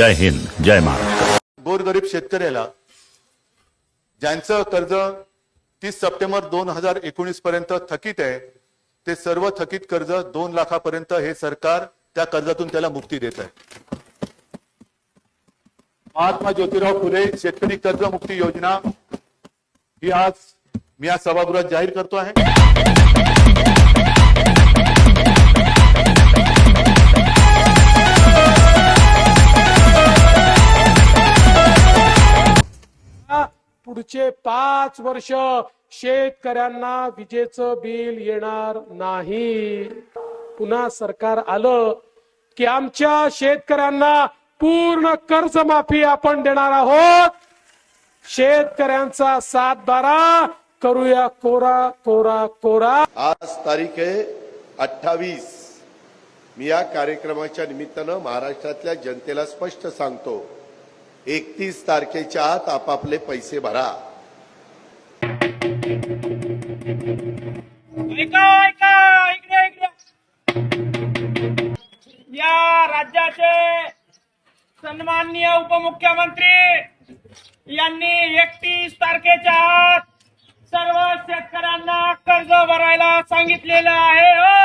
जय हिंद जय महाराष्ट्र. गोरगरीब शेतकऱ्याला ज्यांचं कर्ज तीस सप्टेंबर दोन हजार एकोणीस पर्यंत थकीत आहे ते सर्व थकीत कर्ज दोन लाखापर्यंत हे सरकार त्या कर्जातून त्याला मुक्ती देत आहे. महात्मा ज्योतिराव फुले शेतकरी कर्जमुक्ती योजना ही आज मी आज सभागृहात जाहीर करतो आहे. पुढचे पाच वर्ष शेतकऱ्यांना विजेचं बिल येणार नाही. पुन्हा सरकार आलं की आमच्या शेतकऱ्यांना पूर्ण कर्जमाफी आपण देणार आहोत. शेतकऱ्यांचा सात बारा करूया कोरा कोरा कोरा. आज तारीख आहे अठ्ठावीस. मी या कार्यक्रमाच्या निमित्तानं महाराष्ट्रातल्या जनतेला स्पष्ट सांगतो. एकतीस तारखेच्या आत आपापले पैसे भरा. ऐका ऐका इकडे इकडे. या राज्याचे सन्माननीय उपमुख्यमंत्री यांनी एकतीस तारखेच्या आत सर्व शेतकऱ्यांना कर्ज भरायला सांगितलेलं आहे. हो!